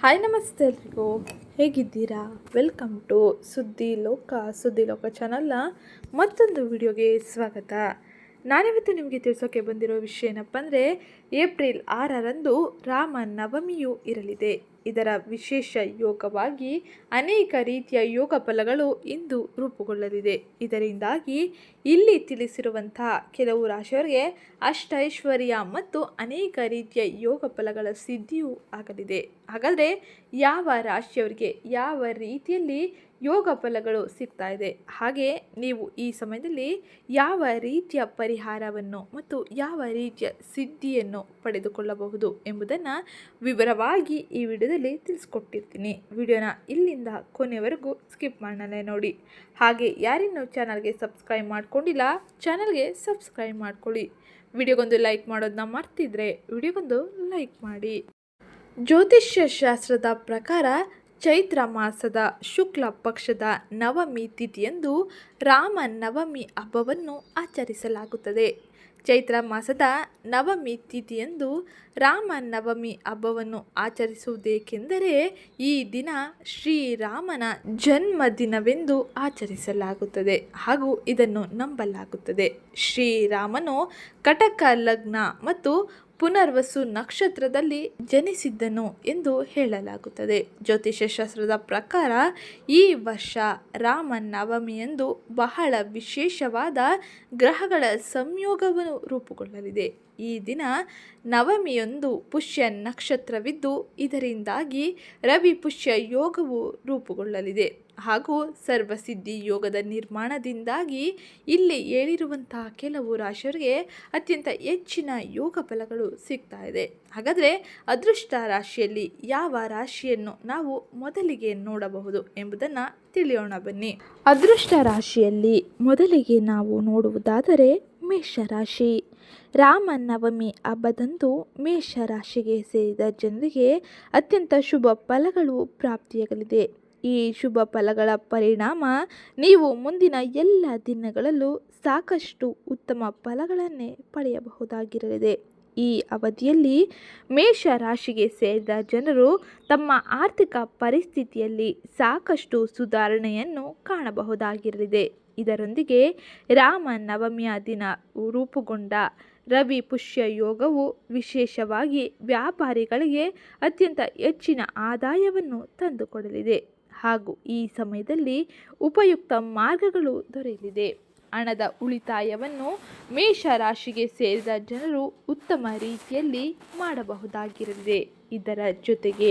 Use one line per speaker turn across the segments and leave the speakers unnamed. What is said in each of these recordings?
Hi ನಮಸ್ತೆ ಎಲ್ರಿಗೂ. ಹೇಗಿದ್ದೀರಾ? ವೆಲ್ಕಮ್ ಟು ಸುದ್ದಿ ಲೋಕ ಸುದ್ದಿ ಲೋಕ ಚಾನಲ್ನ ಮತ್ತೊಂದು ವಿಡಿಯೋಗೆ ಸ್ವಾಗತ. ನಾನಿವತ್ತು ನಿಮಗೆ ತಿಳಿಸೋಕೆ ಬಂದಿರೋ ವಿಷಯ ಏನಪ್ಪ ಅಂದರೆ ಏಪ್ರಿಲ್ ಆರರಂದು ರಾಮ ನವಮಿಯು ಇರಲಿದೆ. ಇದರ ವಿಶೇಷ ಯೋಗವಾಗಿ ಅನೇಕ ರೀತಿಯ ಯೋಗ ಫಲಗಳು ಇಂದು ರೂಪುಗೊಳ್ಳಲಿದೆ. ಇದರಿಂದಾಗಿ ಇಲ್ಲಿ ತಿಳಿಸಿರುವಂತಹ ಕೆಲವು ರಾಶಿಯವರಿಗೆ ಅಷ್ಟೈಶ್ವರ್ಯ ಮತ್ತು ಅನೇಕ ರೀತಿಯ ಯೋಗ ಫಲಗಳ ಸಿದ್ಧಿಯೂ ಆಗಲಿದೆ. ಹಾಗಾದರೆ ಯಾವ ರಾಶಿಯವರಿಗೆ ಯಾವ ರೀತಿಯಲ್ಲಿ ಯೋಗ ಫಲಗಳು ಸಿಗ್ತಾ ಇದೆ. ಹಾಗೆ ನೀವು ಈ ಸಮಯದಲ್ಲಿ ಯಾವ ರೀತಿಯ ಪರಿಹಾರವನ್ನು ಮತ್ತು ಯಾವ ರೀತಿಯ ಸಿದ್ಧಿಯನ್ನು ಪಡೆದುಕೊಳ್ಳಬಹುದು ಎಂಬುದನ್ನು ವಿವರವಾಗಿ ಈ ವಿಡಿಯೋದಲ್ಲಿ ತಿಳಿಸ್ಕೊಟ್ಟಿರ್ತೀನಿ. ವಿಡಿಯೋನ ಇಲ್ಲಿಂದ ಕೊನೆವರೆಗೂ ಸ್ಕಿಪ್ ಮಾಡಲೇ ನೋಡಿ. ಹಾಗೆ ಯಾರಿನ್ನೂ ಚಾನಲ್ಗೆ ಸಬ್ಸ್ಕ್ರೈಬ್ ಮಾಡ್ಕೊಂಡಿಲ್ಲ, ಚಾನಲ್ಗೆ ಸಬ್ಸ್ಕ್ರೈಬ್ ಮಾಡ್ಕೊಳ್ಳಿ. ವಿಡಿಯೋಗೊಂದು ಲೈಕ್ ಮಾಡೋದನ್ನ ಮರ್ತಿದ್ರೆ ವಿಡಿಯೋಗೊಂದು ಲೈಕ್ ಮಾಡಿ. ಜ್ಯೋತಿಷ್ಯ ಶಾಸ್ತ್ರದ ಪ್ರಕಾರ ಚೈತ್ರ ಮಾಸದ ಶುಕ್ಲ ಪಕ್ಷದ ನವಮಿ ತಿಥಿಯಂದು ರಾಮ ನವಮಿ ಹಬ್ಬವನ್ನು ಆಚರಿಸಲಾಗುತ್ತದೆ. ಚೈತ್ರ ಮಾಸದ ನವಮಿ ತಿಥಿಯಂದು ರಾಮ ನವಮಿ ಹಬ್ಬವನ್ನು ಆಚರಿಸುವುದೇಕೆಂದರೆ ಈ ದಿನ ಶ್ರೀರಾಮನ ಜನ್ಮದಿನವೆಂದು ಆಚರಿಸಲಾಗುತ್ತದೆ ಹಾಗೂ ಇದನ್ನು ನಂಬಲಾಗುತ್ತದೆ. ಶ್ರೀರಾಮನು ಕಟಕ ಲಗ್ನ ಮತ್ತು ಪುನರ್ವಸು ನಕ್ಷತ್ರದಲ್ಲಿ ಜನಿಸಿದ್ದನು ಎಂದು ಹೇಳಲಾಗುತ್ತದೆ. ಜ್ಯೋತಿಷ್ಯ ಶಾಸ್ತ್ರದ ಪ್ರಕಾರ ಈ ವರ್ಷ ರಾಮ ನವಮಿಯಂದು ಬಹಳ ವಿಶೇಷವಾದ ಗ್ರಹಗಳ ಸಂಯೋಗವನ್ನು ರೂಪುಗೊಳ್ಳಲಿದೆ. ಈ ದಿನ ನವಮಿಯೊಂದು ಪುಷ್ಯ ನಕ್ಷತ್ರವಿದ್ದು ಇದರಿಂದಾಗಿ ರವಿ ಪುಷ್ಯ ಯೋಗವು ರೂಪುಗೊಳ್ಳಲಿದೆ. ಹಾಗೂ ಸರ್ವಸಿದ್ಧಿ ಯೋಗದ ನಿರ್ಮಾಣದಿಂದಾಗಿ ಇಲ್ಲಿ ಹೇಳಿರುವಂತಹ ಕೆಲವು ರಾಶಿಯವರಿಗೆ ಅತ್ಯಂತ ಹೆಚ್ಚಿನ ಯೋಗ ಫಲಗಳು ಸಿಗ್ತಾ ಇದೆ. ಹಾಗಾದರೆ ಅದೃಷ್ಟ ರಾಶಿಯಲ್ಲಿ ಯಾವ ರಾಶಿಯನ್ನು ನಾವು ಮೊದಲಿಗೆ ನೋಡಬಹುದು ಎಂಬುದನ್ನು ತಿಳಿಯೋಣ ಬನ್ನಿ. ಅದೃಷ್ಟ ರಾಶಿಯಲ್ಲಿ ಮೊದಲಿಗೆ ನಾವು ನೋಡುವುದಾದರೆ ಮೇಷರಾಶಿ ರಾಮ ನವಮಿ ಹಬ್ಬದಂದು ಮೇಷರಾಶಿಗೆ ಸೇರಿದ ಜನರಿಗೆ ಅತ್ಯಂತ ಶುಭ ಫಲಗಳು ಪ್ರಾಪ್ತಿಯಾಗಲಿದೆ. ಈ ಶುಭ ಫಲಗಳ ಪರಿಣಾಮ ನೀವು ಮುಂದಿನ ಎಲ್ಲ ದಿನಗಳಲ್ಲೂ ಸಾಕಷ್ಟು ಉತ್ತಮ ಫಲಗಳನ್ನೇ ಪಡೆಯಬಹುದಾಗಿರಲಿದೆ. ಈ ಅವಧಿಯಲ್ಲಿ ಮೇಷ ರಾಶಿಗೆ ಸೇರಿದ ಜನರು ತಮ್ಮ ಆರ್ಥಿಕ ಪರಿಸ್ಥಿತಿಯಲ್ಲಿ ಸಾಕಷ್ಟು ಸುಧಾರಣೆಯನ್ನು ಕಾಣಬಹುದಾಗಿರಲಿದೆ. ಇದರೊಂದಿಗೆ ರಾಮ ನವಮಿಯ ದಿನ ರೂಪುಗೊಂಡ ರವಿ ಪುಷ್ಯ ಯೋಗವು ವಿಶೇಷವಾಗಿ ವ್ಯಾಪಾರಿಗಳಿಗೆ ಅತ್ಯಂತ ಹೆಚ್ಚಿನ ಆದಾಯವನ್ನು ತಂದುಕೊಡಲಿದೆ. ಹಾಗೂ ಈ ಸಮಯದಲ್ಲಿ ಉಪಯುಕ್ತ ಮಾರ್ಗಗಳು ದೊರೆಯಲಿದೆ. ಹಣದ ಉಳಿತಾಯವನ್ನು ಮೇಷ ರಾಶಿಗೆ ಸೇರಿದ ಜನರು ಉತ್ತಮ ರೀತಿಯಲ್ಲಿ ಮಾಡಬಹುದಾಗಿರಲಿದೆ. ಇದರ ಜೊತೆಗೆ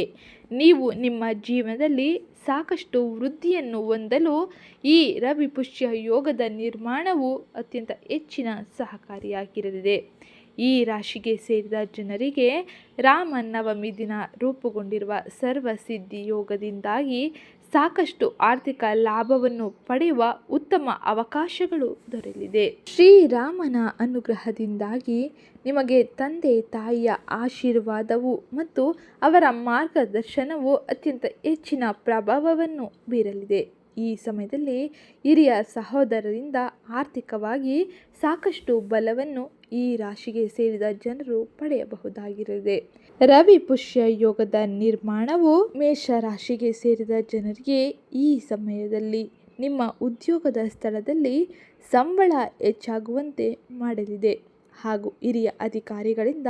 ನೀವು ನಿಮ್ಮ ಜೀವನದಲ್ಲಿ ಸಾಕಷ್ಟು ವೃದ್ಧಿಯನ್ನು ಹೊಂದಲು ಈ ರವಿ ಪುಷ್ಯ ಯೋಗದ ನಿರ್ಮಾಣವು ಅತ್ಯಂತ ಹೆಚ್ಚಿನ ಸಹಕಾರಿಯಾಗಿರಲಿದೆ. ಈ ರಾಶಿಗೆ ಸೇರಿದ ಜನರಿಗೆ ರಾಮ ನವಮಿ ದಿನ ರೂಪುಗೊಂಡಿರುವ ಸರ್ವಸಿದ್ಧಿ ಯೋಗದಿಂದಾಗಿ ಸಾಕಷ್ಟು ಆರ್ಥಿಕ ಲಾಭವನ್ನು ಪಡೆಯುವ ಉತ್ತಮ ಅವಕಾಶಗಳು ದೊರೆಯಲಿದೆ. ಶ್ರೀರಾಮನ ಅನುಗ್ರಹದಿಂದಾಗಿ ನಿಮಗೆ ತಂದೆ ತಾಯಿಯ ಆಶೀರ್ವಾದವು ಮತ್ತು ಅವರ ಮಾರ್ಗದರ್ಶನವು ಅತ್ಯಂತ ಹೆಚ್ಚಿನ ಪ್ರಭಾವವನ್ನು ಬೀರಲಿದೆ. ಈ ಸಮಯದಲ್ಲಿ ಹಿರಿಯ ಸಹೋದರರಿಂದ ಆರ್ಥಿಕವಾಗಿ ಸಾಕಷ್ಟು ಬಲವನ್ನು ಈ ರಾಶಿಗೆ ಸೇರಿದ ಜನರು ಪಡೆಯಬಹುದಾಗಿರದೆ ರವಿ ಪುಷ್ಯ ಯೋಗದ ನಿರ್ಮಾಣವು ಮೇಷ ರಾಶಿಗೆ ಸೇರಿದ ಜನರಿಗೆ ಈ ಸಮಯದಲ್ಲಿ ನಿಮ್ಮ ಉದ್ಯೋಗದ ಸ್ಥಳದಲ್ಲಿ ಸಂಬಳ ಹೆಚ್ಚಾಗುವಂತೆ ಮಾಡಲಿದೆ. ಹಾಗೂ ಹಿರಿಯ ಅಧಿಕಾರಿಗಳಿಂದ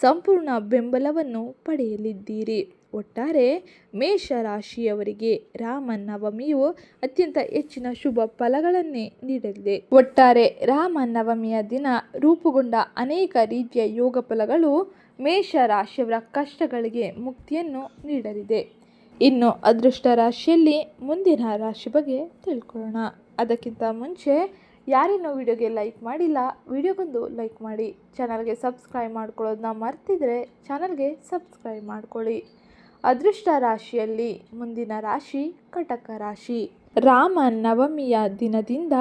ಸಂಪೂರ್ಣ ಬೆಂಬಲವನ್ನು ಪಡೆಯಲಿದ್ದೀರಿ. ಒಟ್ಟಾರೆ ಮೇಷ ರಾಶಿಯವರಿಗೆ ರಾಮ ನವಮಿಯು ಅತ್ಯಂತ ಹೆಚ್ಚಿನ ಶುಭ ಫಲಗಳನ್ನೇ ನೀಡಲಿದೆ. ಒಟ್ಟಾರೆ ರಾಮ ನವಮಿಯ ದಿನ ರೂಪುಗೊಂಡ ಅನೇಕ ರೀತಿಯ ಯೋಗ ಫಲಗಳು ಮೇಷ ರಾಶಿಯವರ ಕಷ್ಟಗಳಿಗೆ ಮುಕ್ತಿಯನ್ನು ನೀಡಲಿದೆ. ಇನ್ನು ಅದೃಷ್ಟ ರಾಶಿಯಲ್ಲಿ ಮುಂದಿನ ರಾಶಿ ಬಗ್ಗೆ ತಿಳ್ಕೊಳ್ಳೋಣ. ಅದಕ್ಕಿಂತ ಮುಂಚೆ ಯಾರಿನ್ನೂ ವಿಡಿಯೋಗೆ ಲೈಕ್ ಮಾಡಿಲ್ಲ, ವಿಡಿಯೋಗೊಂದು ಲೈಕ್ ಮಾಡಿ. ಚಾನಲ್ಗೆ ಸಬ್ಸ್ಕ್ರೈಬ್ ಮಾಡ್ಕೊಳ್ಳೋದನ್ನ ಮರ್ತಿದ್ರೆ ಚಾನಲ್ಗೆ ಸಬ್ಸ್ಕ್ರೈಬ್ ಮಾಡ್ಕೊಳ್ಳಿ. ಅದೃಷ್ಟ ರಾಶಿಯಲ್ಲಿ ಮುಂದಿನ ರಾಶಿ ಕಟಕ ರಾಶಿ. ರಾಮ ನವಮಿಯ ದಿನದಿಂದ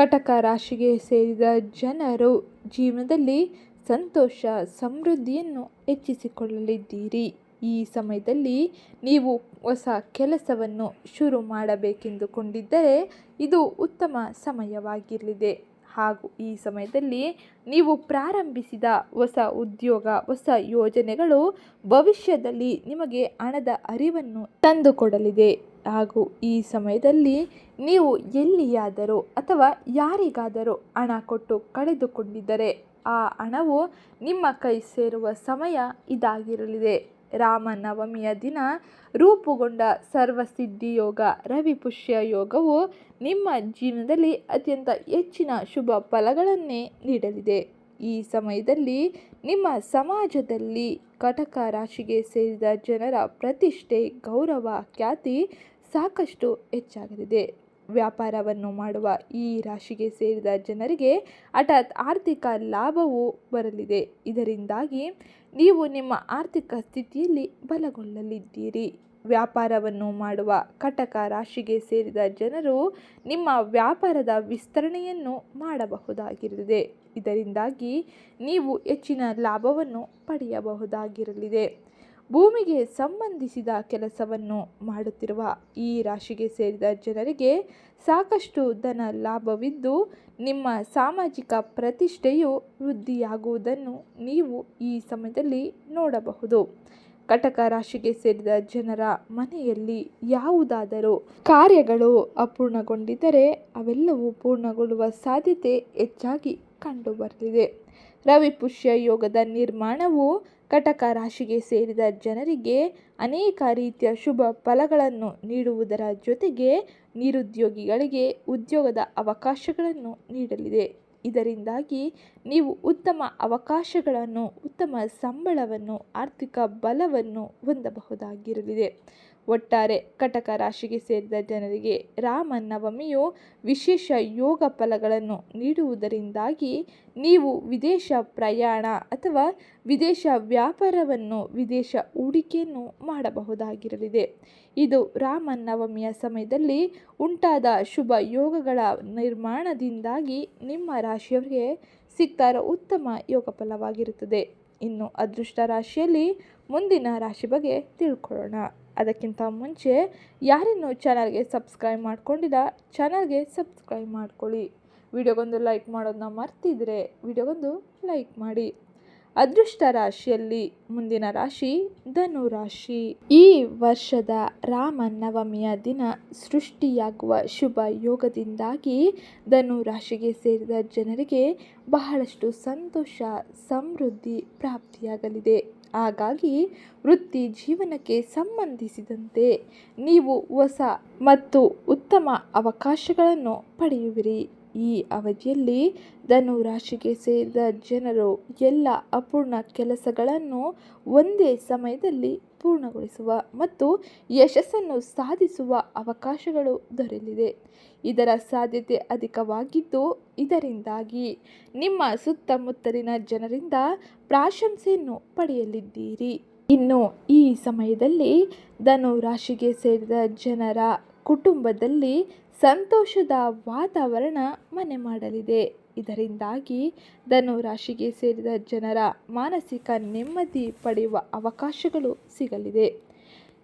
ಕಟಕ ರಾಶಿಗೆ ಸೇರಿದ ಜನರು ಜೀವನದಲ್ಲಿ ಸಂತೋಷ, ಸಮೃದ್ಧಿಯನ್ನು ಹೆಚ್ಚಿಸಿಕೊಳ್ಳಲಿದ್ದೀರಿ. ಈ ಸಮಯದಲ್ಲಿ ನೀವು ಹೊಸ ಕೆಲಸವನ್ನು ಶುರು ಮಾಡಬೇಕೆಂದುಕೊಂಡಿದ್ದರೆ ಇದು ಉತ್ತಮ ಸಮಯವಾಗಿರಲಿದೆ. ಹಾಗೂ ಈ ಸಮಯದಲ್ಲಿ ನೀವು ಪ್ರಾರಂಭಿಸಿದ ಹೊಸ ಉದ್ಯೋಗ, ಹೊಸ ಯೋಜನೆಗಳು ಭವಿಷ್ಯದಲ್ಲಿ ನಿಮಗೆ ಹಣದ ಅರಿವನ್ನು ತಂದುಕೊಡಲಿದೆ. ಹಾಗೂ ಈ ಸಮಯದಲ್ಲಿ ನೀವು ಎಲ್ಲಿಯಾದರೂ ಅಥವಾ ಯಾರಿಗಾದರೂ ಹಣ ಕೊಟ್ಟು ಕಳೆದುಕೊಂಡಿದ್ದರೆ ಆ ಹಣವು ನಿಮ್ಮ ಕೈ ಸೇರುವ ಸಮಯ ಇದಾಗಿರಲಿದೆ. ರಾಮನವಮಿಯ ದಿನ ರೂಪುಗೊಂಡ ಸರ್ವಸಿದ್ಧಿ ಯೋಗ ರವಿಪುಷ್ಯ ಯೋಗವು ನಿಮ್ಮ ಜೀವನದಲ್ಲಿ ಅತ್ಯಂತ ಹೆಚ್ಚಿನ ಶುಭ ಫಲಗಳನ್ನೇ ನೀಡಲಿದೆ. ಈ ಸಮಯದಲ್ಲಿ ನಿಮ್ಮ ಸಮಾಜದಲ್ಲಿ ಕಟಕ ರಾಶಿಗೆ ಸೇರಿದ ಜನರ ಪ್ರತಿಷ್ಠೆ, ಗೌರವ, ಖ್ಯಾತಿ ಸಾಕಷ್ಟು ಹೆಚ್ಚಾಗಲಿದೆ. ವ್ಯಾಪಾರವನ್ನು ಮಾಡುವ ಈ ರಾಶಿಗೆ ಸೇರಿದ ಜನರಿಗೆ ಹಠಾತ್ ಆರ್ಥಿಕ ಲಾಭವು ಬರಲಿದೆ. ಇದರಿಂದಾಗಿ ನೀವು ನಿಮ್ಮ ಆರ್ಥಿಕ ಸ್ಥಿತಿಯಲ್ಲಿ ಬಲಗೊಳ್ಳಲಿದ್ದೀರಿ. ವ್ಯಾಪಾರವನ್ನು ಮಾಡುವ ಕಟಕ ರಾಶಿಗೆ ಸೇರಿದ ಜನರು ನಿಮ್ಮ ವ್ಯಾಪಾರದ ವಿಸ್ತರಣೆಯನ್ನು ಮಾಡಬಹುದಾಗಿರಲಿದೆ. ಇದರಿಂದಾಗಿ ನೀವು ಹೆಚ್ಚಿನ ಲಾಭವನ್ನು ಪಡೆಯಬಹುದಾಗಿರಲಿದೆ. ಭೂಮಿಗೆ ಸಂಬಂಧಿಸಿದ ಕೆಲಸವನ್ನು ಮಾಡುತ್ತಿರುವ ಈ ರಾಶಿಗೆ ಸೇರಿದ ಜನರಿಗೆ ಸಾಕಷ್ಟು ಧನ ಲಾಭವಿದ್ದು, ನಿಮ್ಮ ಸಾಮಾಜಿಕ ಪ್ರತಿಷ್ಠೆಯು ವೃದ್ಧಿಯಾಗುವುದನ್ನು ನೀವು ಈ ಸಮಯದಲ್ಲಿ ನೋಡಬಹುದು. ಕಟಕ ರಾಶಿಗೆ ಸೇರಿದ ಜನರ ಮನೆಯಲ್ಲಿ ಯಾವುದಾದರೂ ಕಾರ್ಯಗಳು ಅಪೂರ್ಣಗೊಂಡಿದ್ದರೆ, ಅವೆಲ್ಲವೂ ಪೂರ್ಣಗೊಳ್ಳುವ ಸಾಧ್ಯತೆ ಹೆಚ್ಚಾಗಿ ಕಂಡುಬರಲಿದೆ. ರವಿ ಪುಷ್ಯ ಯೋಗದ ನಿರ್ಮಾಣವು ಕಟಕ ರಾಶಿಗೆ ಸೇರಿದ ಜನರಿಗೆ ಅನೇಕ ರೀತಿಯ ಶುಭ ಫಲಗಳನ್ನು ನೀಡುವುದರ ಜೊತೆಗೆ ನಿರುದ್ಯೋಗಿಗಳಿಗೆ ಉದ್ಯೋಗದ ಅವಕಾಶಗಳನ್ನು ನೀಡಲಿದೆ. ಇದರಿಂದಾಗಿ ನೀವು ಉತ್ತಮ ಅವಕಾಶಗಳನ್ನು, ಉತ್ತಮ ಸಂಬಳವನ್ನು, ಆರ್ಥಿಕ ಬಲವನ್ನು ಹೊಂದಬಹುದಾಗಿರಲಿದೆ. ಒಟ್ಟಾರೆ ಕಟಕ ರಾಶಿಗೆ ಸೇರಿದ ಜನರಿಗೆ ರಾಮ ನವಮಿಯು ವಿಶೇಷ ಯೋಗ ಫಲಗಳನ್ನು ನೀಡುವುದರಿಂದಾಗಿ ನೀವು ವಿದೇಶ ಪ್ರಯಾಣ ಅಥವಾ ವಿದೇಶ ವ್ಯಾಪಾರವನ್ನು ವಿದೇಶ ಹೂಡಿಕೆಯನ್ನು ಮಾಡಬಹುದಾಗಿರಲಿದೆ. ಇದು ರಾಮ ನವಮಿಯ ಸಮಯದಲ್ಲಿ ಉಂಟಾದ ಶುಭ ಯೋಗಗಳ ನಿರ್ಮಾಣದಿಂದಾಗಿ ನಿಮ್ಮ ರಾಶಿಯವರಿಗೆ ಸಿಕ್ತಾರ ಉತ್ತಮ ಯೋಗ ಫಲವಾಗಿರುತ್ತದೆ. ಇನ್ನು ಅದೃಷ್ಟ ರಾಶಿಯಲ್ಲಿ ಮುಂದಿನ ರಾಶಿ ಬಗ್ಗೆ ತಿಳ್ಕೊಳ್ಳೋಣ. ಅದಕ್ಕಿಂತ ಮುಂಚೆ ಯಾರಿನ್ನೂ ಚಾನಲ್ಗೆ ಸಬ್ಸ್ಕ್ರೈಬ್ ಮಾಡ್ಕೊಂಡಿಲ್ಲ, ಚಾನಲ್ಗೆ ಸಬ್ಸ್ಕ್ರೈಬ್ ಮಾಡ್ಕೊಳ್ಳಿ. ವಿಡಿಯೋಗೊಂದು ಲೈಕ್ ಮಾಡೋದನ್ನ ಮರ್ತಿದ್ರೆ ವಿಡಿಯೋಗೊಂದು ಲೈಕ್ ಮಾಡಿ. ಅದೃಷ್ಟ ರಾಶಿಯಲ್ಲಿ ಮುಂದಿನ ರಾಶಿ ಧನು ರಾಶಿ. ಈ ವರ್ಷದ ರಾಮ ನವಮಿಯ ದಿನ ಸೃಷ್ಟಿಯಾಗುವ ಶುಭ ಯೋಗದಿಂದಾಗಿ ಧನು ರಾಶಿಗೆ ಸೇರಿದ ಜನರಿಗೆ ಬಹಳಷ್ಟು ಸಂತೋಷ, ಸಮೃದ್ಧಿ ಪ್ರಾಪ್ತಿಯಾಗಲಿದೆ. ಹಾಗಾಗಿ ವೃತ್ತಿ ಜೀವನಕ್ಕೆ ಸಂಬಂಧಿಸಿದಂತೆ ನೀವು ಹೊಸ ಮತ್ತು ಉತ್ತಮ ಅವಕಾಶಗಳನ್ನು ಪಡೆಯುವಿರಿ. ಈ ಅವಧಿಯಲ್ಲಿ ಧನು ರಾಶಿಗೆ ಸೇರಿದ ಜನರು ಎಲ್ಲ ಅಪೂರ್ಣ ಕೆಲಸಗಳನ್ನು ಒಂದೇ ಸಮಯದಲ್ಲಿ ಪೂರ್ಣಗೊಳಿಸುವ ಮತ್ತು ಯಶಸ್ಸನ್ನು ಸಾಧಿಸುವ ಅವಕಾಶಗಳು ದೊರೆಯಲಿದೆ ಇದರ ಸಾಧ್ಯತೆ ಅಧಿಕವಾಗಿದ್ದು, ಇದರಿಂದಾಗಿ ನಿಮ್ಮ ಸುತ್ತಮುತ್ತಲಿನ ಜನರಿಂದ ಪ್ರಾಶಂಸೆಯನ್ನು ಪಡೆಯಲಿದ್ದೀರಿ. ಇನ್ನು ಈ ಸಮಯದಲ್ಲಿ ಧನು ರಾಶಿಗೆ ಸೇರಿದ ಜನರ ಕುಟುಂಬದಲ್ಲಿ ಸಂತೋಷದ ವಾತಾವರಣ ಮನೆ ಮಾಡಲಿದೆ. ಇದರಿಂದಾಗಿ ಧನು ರಾಶಿಗೆ ಸೇರಿದ ಜನರ ಮಾನಸಿಕ ನೆಮ್ಮದಿ ಪಡೆಯುವ ಅವಕಾಶಗಳು ಸಿಗಲಿದೆ.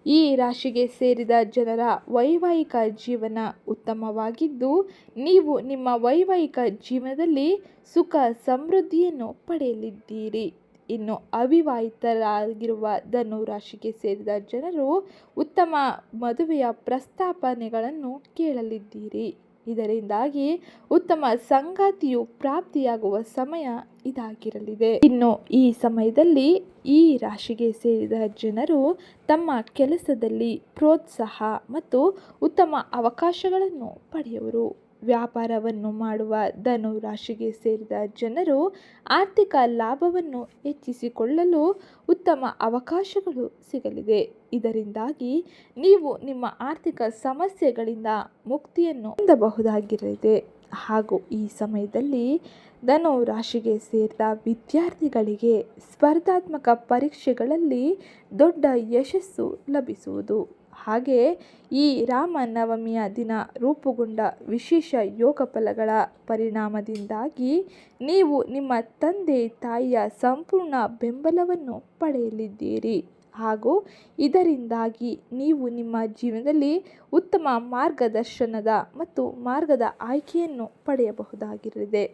ಈ ರಾಶಿಗೆ ಸೇರಿದ ಜನರ ವೈವಾಹಿಕ ಜೀವನ ಉತ್ತಮವಾಗಿದ್ದು, ನೀವು ನಿಮ್ಮ ವೈವಾಹಿಕ ಜೀವನದಲ್ಲಿ ಸುಖ ಸಮೃದ್ಧಿಯನ್ನು ಪಡೆಯಲಿದ್ದೀರಿ. ಇನ್ನು ಅವಿವಾಹಿತರಾಗಿರುವ ಧನು ರಾಶಿಗೆ ಸೇರಿದ ಜನರು ಉತ್ತಮ ಮದುವೆಯ ಪ್ರಸ್ತಾಪನೆಗಳನ್ನು ಕೇಳಲಿದ್ದೀರಿ. ಇದರಿಂದಾಗಿ ಉತ್ತಮ ಸಂಗಾತಿಯು ಪ್ರಾಪ್ತಿಯಾಗುವ ಸಮಯ ಇದಾಗಿರಲಿದೆ. ಇನ್ನು ಈ ಸಮಯದಲ್ಲಿ ಈ ರಾಶಿಗೆ ಸೇರಿದ ಜನರು ತಮ್ಮ ಕೆಲಸದಲ್ಲಿ ಪ್ರೋತ್ಸಾಹ ಮತ್ತು ಉತ್ತಮ ಅವಕಾಶಗಳನ್ನು ಪಡೆಯುವರು. ವ್ಯಾಪಾರವನ್ನು ಮಾಡುವ ಧನು ರಾಶಿಗೆ ಸೇರಿದ ಜನರು ಆರ್ಥಿಕ ಲಾಭವನ್ನು ಹೆಚ್ಚಿಸಿಕೊಳ್ಳಲು ಉತ್ತಮ ಅವಕಾಶಗಳು ಸಿಗಲಿದೆ. ಇದರಿಂದಾಗಿ ನೀವು ನಿಮ್ಮ ಆರ್ಥಿಕ ಸಮಸ್ಯೆಗಳಿಂದ ಮುಕ್ತಿಯನ್ನು ಹೊಂದಬಹುದಾಗಿರಲಿದೆ. ಹಾಗೂ ಈ ಸಮಯದಲ್ಲಿ ಧನು ರಾಶಿಗೆ ಸೇರಿದ ವಿದ್ಯಾರ್ಥಿಗಳಿಗೆ ಸ್ಪರ್ಧಾತ್ಮಕ ಪರೀಕ್ಷೆಗಳಲ್ಲಿ ದೊಡ್ಡ ಯಶಸ್ಸು ಲಭಿಸುವುದು. ಹಾಗೆ ಈ ರಾಮನವಮಿಯ ದಿನ ರೂಪುಗೊಂಡ ವಿಶೇಷ ಯೋಗ ಫಲಗಳ ಪರಿಣಾಮದಿಂದಾಗಿ ನೀವು ನಿಮ್ಮ ತಂದೆ ತಾಯಿಯ ಸಂಪೂರ್ಣ ಬೆಂಬಲವನ್ನು ಪಡೆಯಲಿದ್ದೀರಿ. ಹಾಗೂ ಇದರಿಂದಾಗಿ ನೀವು ನಿಮ್ಮ ಜೀವನದಲ್ಲಿ ಉತ್ತಮ ಮಾರ್ಗದರ್ಶನದ ಮತ್ತು ಮಾರ್ಗದ ಆಯ್ಕೆಯನ್ನು ಪಡೆಯಬಹುದಾಗಿರಲಿದೆ.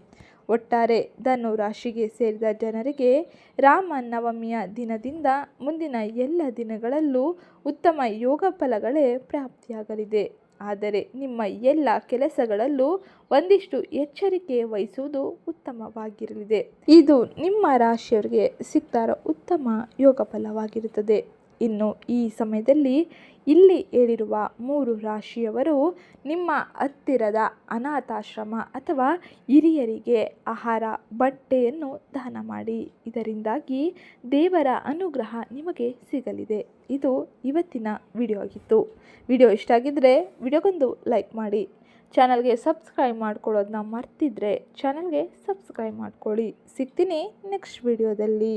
ಒಟ್ಟಾರೆ ಧನು ರಾಶಿಗೆ ಸೇರಿದ ಜನರಿಗೆ ರಾಮ ನವಮಿಯ ದಿನದಿಂದ ಮುಂದಿನ ಎಲ್ಲ ದಿನಗಳಲ್ಲೂ ಉತ್ತಮ ಯೋಗ ಫಲಗಳೇ ಪ್ರಾಪ್ತಿಯಾಗಲಿದೆ. ಆದರೆ ನಿಮ್ಮ ಎಲ್ಲ ಕೆಲಸಗಳಲ್ಲೂ ಒಂದಿಷ್ಟು ಎಚ್ಚರಿಕೆ ವಹಿಸುವುದು ಉತ್ತಮವಾಗಿರಲಿದೆ. ಇದು ನಿಮ್ಮ ರಾಶಿಯವರಿಗೆ ಸಿಗ್ತಾರ ಉತ್ತಮ ಯೋಗ ಫಲವಾಗಿರುತ್ತದೆ. ಇನ್ನು ಈ ಸಮಯದಲ್ಲಿ ಇಲ್ಲಿ ಹೇಳಿರುವ ಮೂರು ರಾಶಿಯವರು ನಿಮ್ಮ ಹತ್ತಿರದ ಅನಾಥಾಶ್ರಮ ಅಥವಾ ಹಿರಿಯರಿಗೆ ಆಹಾರ, ಬಟ್ಟೆಯನ್ನು ದಾನ ಮಾಡಿ. ಇದರಿಂದಾಗಿ ದೇವರ ಅನುಗ್ರಹ ನಿಮಗೆ ಸಿಗಲಿದೆ. ಇದು ಇವತ್ತಿನ ವಿಡಿಯೋ ಆಗಿತ್ತು. ವಿಡಿಯೋ ಇಷ್ಟ ಆಗಿದ್ದರೆ ವಿಡಿಯೋಗೊಂದು ಲೈಕ್ ಮಾಡಿ. ಚಾನಲ್ಗೆ ಸಬ್ಸ್ಕ್ರೈಬ್ ಮಾಡ್ಕೊಳ್ಳೋದನ್ನ ಮರ್ತಿದ್ರೆ ಚಾನಲ್ಗೆ ಸಬ್ಸ್ಕ್ರೈಬ್ ಮಾಡ್ಕೊಳ್ಳಿ. ಸಿಗ್ತೀನಿ ನೆಕ್ಸ್ಟ್ ವಿಡಿಯೋದಲ್ಲಿ.